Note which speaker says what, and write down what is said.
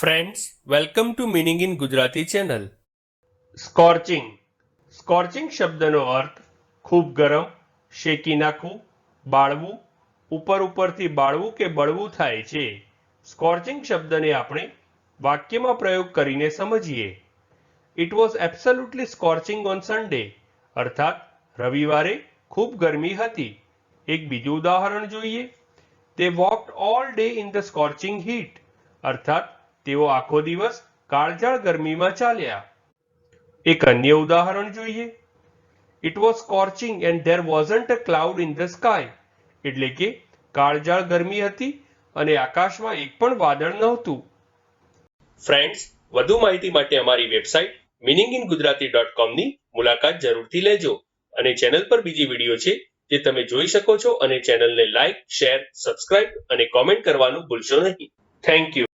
Speaker 1: Friends welcome to meaning in Gujarati channel scorching scorching શબ્દનો અર્થ ખૂબ ગરમ, શેકી નાખવું, બાળવું, ઉપર ઉપરથી બાળવું કે બળવું થાય છે. સ્કોર્ચિંગ શબ્દને આપણે વાક્યમાં પ્રયોગ કરીને સમજીએ. It was absolutely scorching on Sunday અર્થાત, રવિવારે ખૂબ ગરમી હતી. એક બીજું ઉદાહરણ જોઈએ. તે walked all day in the scorching heat અર્થાત તેઓ આખો દિવસ કાળઝાળ ગરમીમાં ચાલ્યા. એક અન્ય ઉદાહરણ જોઈએ. It was scorching and there wasn't a cloud in the sky એટલે કે કાળઝાળ ગરમી હતી અને આકાશમાં એક પણ વાદળ નહોતું. ફ્રેન્ડ્સ વધુ માહિતી માટે અમારી website meaning in Gujarati dot કોમની મુલાકાત જરૂરથી લેજો અને ચેનલ પર બીજી વીડિયો છે જે તમે જોઈ શકો છો અને ચેનલને લાઇક શેર સબસ્ક્રાઇબ અને કોમેન્ટ કરવાનું ભૂલશો નહીં. Thank you